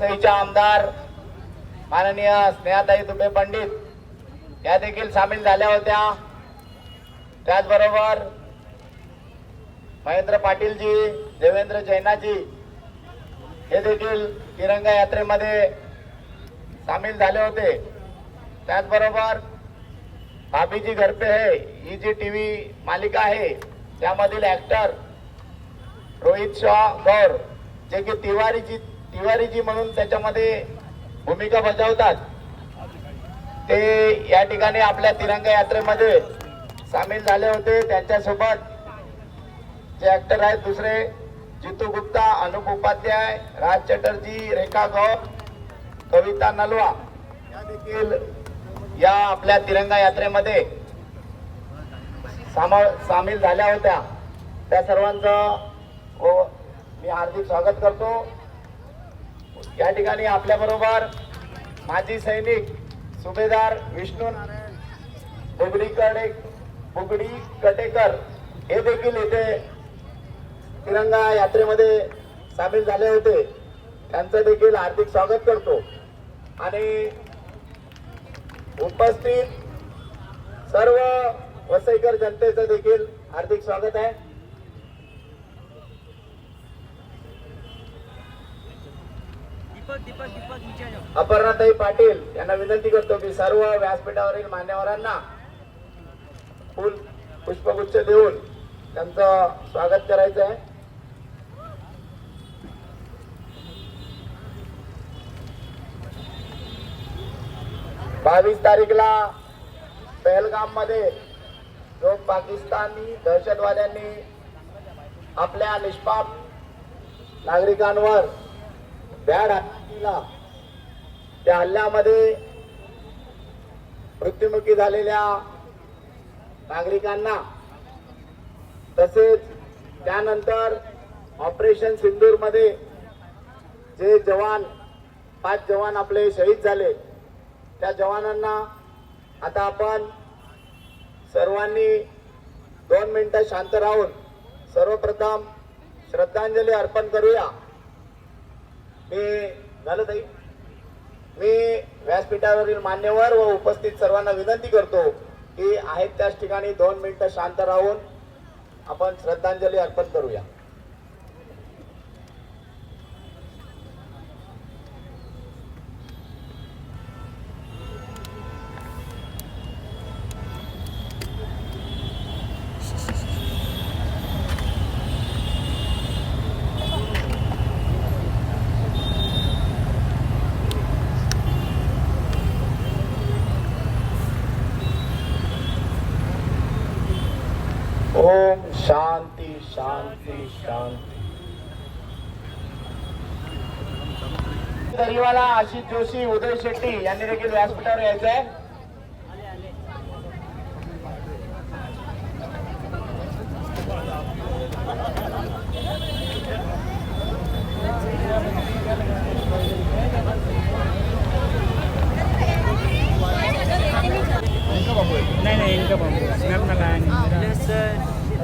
वसईच्या आमदार माननीय स्नेहाताई दुबे पंडित या देखील सामील झाल्या होत्या. त्याचबरोबर महेंद्र पाटीलजी देवेंद्र जैनाजी हे देखील तिरंगा यात्रेमध्ये सामील झाले होते. त्याचबरोबर भाभीजी घरपे है ही जी टी व्ही मालिका आहे त्यामधील ऍक्टर रोहित शॉ गौर जे की तिवारीजी तिवारीजी म्हणून त्याच्यामध्ये भूमिका बजावतात. ते या ठिकाणी आपल्या तिरंगा यात्रेमध्ये सामील झाले होते. त्यांच्यासोबत जे ऍक्टर आहेत दुसरे जितू गुप्ता अनुप उपाध्याय राज चटर्जी रेखा गौर कविता नलवा या देखील या आपल्या तिरंगा यात्रेमध्ये सामा- सामील झाल्या होत्या. त्या सर्वांचं हो, मी हार्दिक स्वागत करतो. या ठिकाणी आपल्या बरोबर माजी सैनिक सुभेदार विष्णू बुगडीकडे बुगडी कटेकर हे देखील येथे तिरंगा यात्रेमध्ये सामील झाले होते. त्यांचं देखील हार्दिक स्वागत करतो. आणि उपस्थित सर्व वसईकर जनतेचं देखील हार्दिक स्वागत आहे. अपर्णाताई पाटील यांना विनंती करतो की सर्व व्यासपीठावरील मान्यवरांना फुल पुष्पगुच्छ देऊन त्यांचं स्वागत करायचं आहे. बावीस तारीखला पहलगाममध्ये जो पाकिस्तानी दहशतवाद्यांनी आपल्या निष्पाप नागरिकांवर भ्याड हल्ला केला त्या हल्ल्यामध्ये मृत्युमुखी झालेल्या नागरिकांना तसेच त्यानंतर ऑपरेशन सिंदूरमध्ये जे जवान पाच जवान आपले शहीद झाले त्या जवानांना आता आपण सर्वांनी दोन मिनिटं शांत राहून सर्वप्रथम श्रद्धांजली अर्पण करूया. मी झालं ताई. मी व्यासपीठावरील मान्यवर व उपस्थित सर्वांना विनंती करतो की आहेत त्याच ठिकाणी दोन मिनिटं शांत राहून आपण श्रद्धांजली अर्पण करूया. ओम शांती शांती शांति. दरीवाला आशिष जोशी उदय शेट्टी यांनी देखील व्यासपीठावर यायचंय. नाही नाही स्नॅप नका